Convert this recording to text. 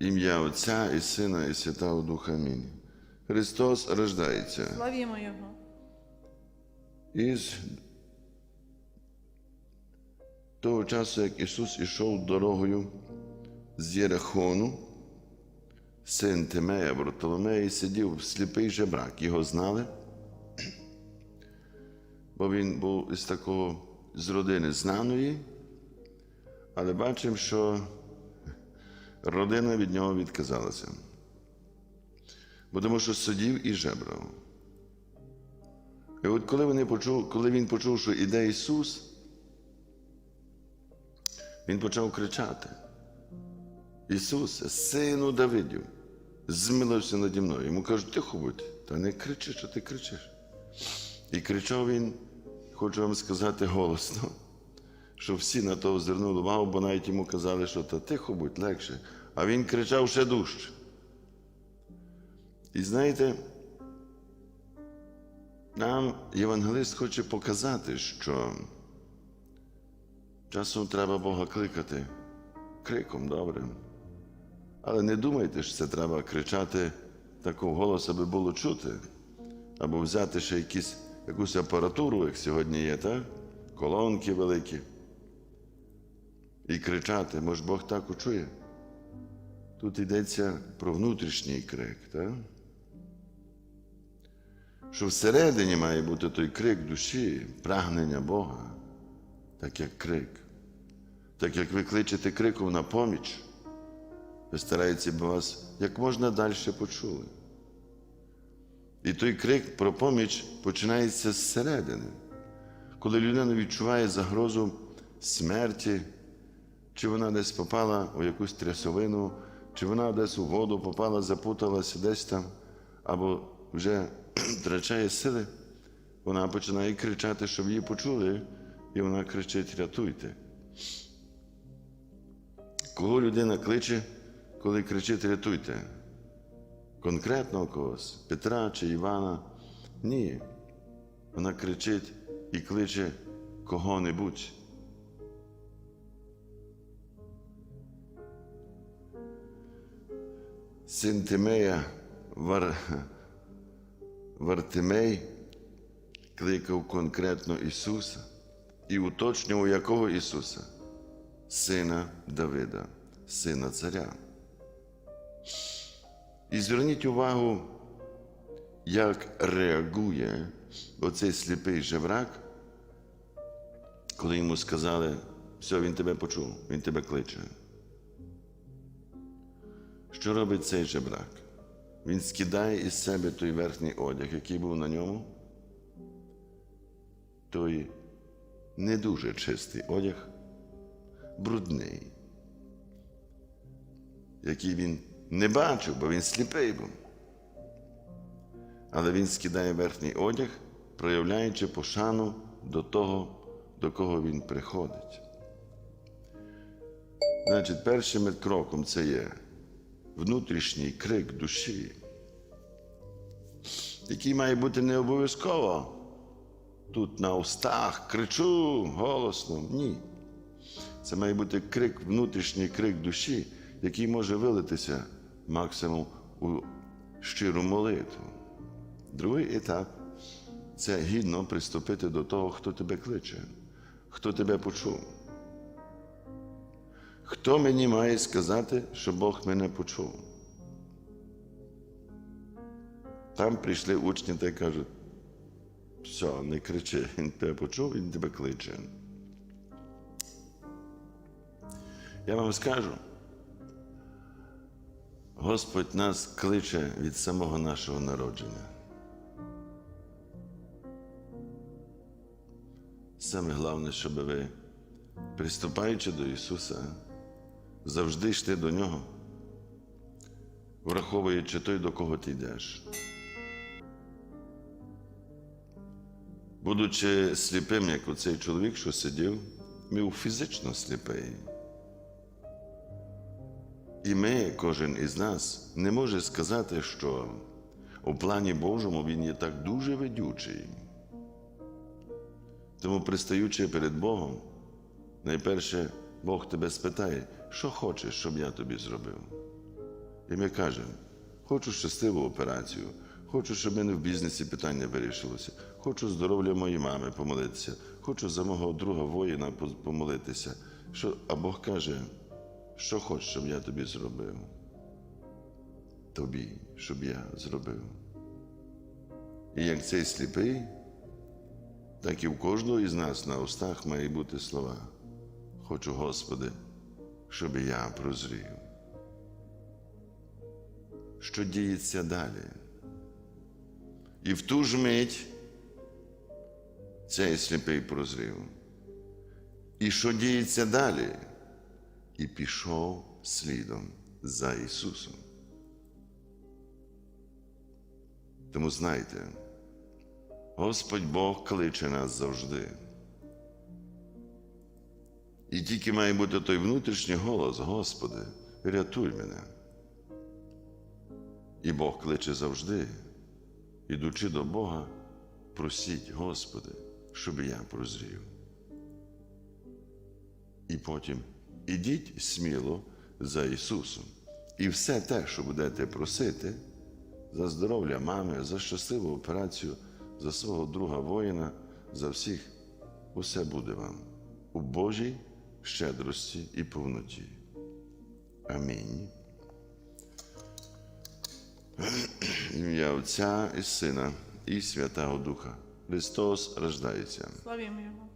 Ім'я Отця і Сина, і Святого Духа. Амінь. Христос рождається. Славімо Його. Із того часу, як Ісус ішов дорогою з Єрихону, син Тимея Бартоломеї сидів в сліпий жебрак. Його знали, бо він був із такого з родини знаної, але бачимо, що родина від нього відказалася. Бо тому що сидів і жебрав. І от коли, вони почув, коли він почув, що іде Ісус, він почав кричати: Ісусе, сину Давидів, змилився наді мною. Йому кажуть, тихо будь, та не кричи, що ти кричиш. І кричав він, хочу вам сказати голосно, що всі на то звернули увагу, бо навіть йому казали, що та тихо будь легше. А він кричав ще дужче. І знаєте, нам євангелист хоче показати, що часом треба Бога кликати криком добрим. Але не думайте, що це треба кричати такого голосу, аби було чути, або взяти ще якісь, якусь апаратуру, як сьогодні є, так? колонки великі. І кричати, може Бог так учує. Тут йдеться про внутрішній крик, так? що всередині має бути той крик душі, прагнення Бога, так як крик. Так як ви кличете криком на поміч, ви стараєтеся, бо вас як можна далі почули. І той крик про поміч починається зсередини. Коли людина відчуває загрозу смерті, чи вона десь попала у якусь трясовину, чи вона десь у воду попала, запуталася десь там, або вже втрачає сили, вона починає кричати, щоб її почули, і вона кричить: рятуйте. Кого людина кличе, коли кричить рятуйте? Конкретно когось, Петра чи Івана? Ні. Вона кричить і кличе кого-небудь. Син Тимея Вар... Вартимей кликав конкретно Ісуса і уточнював, якого Ісуса? Сина Давида, сина царя. І зверніть увагу, як реагує оцей сліпий жебрак, коли йому сказали, все, він тебе почув, він тебе кличе. Що робить цей жебрак? Він скидає із себе той верхній одяг, який був на ньому, той не дуже чистий одяг, брудний, який він не бачив, бо він сліпий був. Але він скидає верхній одяг, проявляючи пошану до того, до кого він приходить. Значить, першим кроком це є внутрішній крик душі, який має бути не обов'язково тут на устах, кричу голосно. Ні. Це має бути крик, внутрішній крик душі, який може вилитися максимум у щиру молитву. Другий етап це гідно приступити до того, хто тебе кличе, хто тебе почув. Хто мені має сказати, що Бог мене почув? Там прийшли учні та й кажуть, все, не кричи, він тебе почув, він тебе кличе. Я вам скажу, Господь нас кличе від самого нашого народження. Саме головне, щоб ви, приступаючи до Ісуса, завжди йшли до Нього, враховуючи той, до кого ти йдеш. Будучи сліпим, як оцей чоловік, що сидів, був фізично сліпий. І ми, кожен із нас, не може сказати, що у плані Божому він є так дуже ведючий. Тому, пристаючи перед Богом, найперше Бог тебе спитає, що хочеш, щоб я тобі зробив. І ми кажемо, хочу щасливу операцію, хочу, щоб мене в бізнесі питання вирішилося, хочу здоров'я моєї мами помолитися, хочу за мого друга воїна помолитися. Що, а Бог каже, що хочеш, щоб я тобі зробив? Тобі, щоб я зробив. І як цей сліпий, так і в кожного із нас на устах має бути слова. Хочу, Господи, щоб я прозрів. Що діється далі? І в ту ж мить цей сліпий прозрів. І що діється далі? І пішов слідом за Ісусом. Тому знайте, Господь Бог кличе нас завжди. І тільки має бути той внутрішній голос, Господи, рятуй мене. І Бог кличе завжди, ідучи до Бога, просіть, Господи, щоб я прозрів. І потім ідіть сміло за Ісусом. І все те, що будете просити, за здоров'я мами, за щасливу операцію, за свого друга воїна, за всіх, усе буде вам у Божій щедрості і повноті. Амінь. Ім'я Отця і Сина і Святого Духа. Христос рождається. Славімо Його.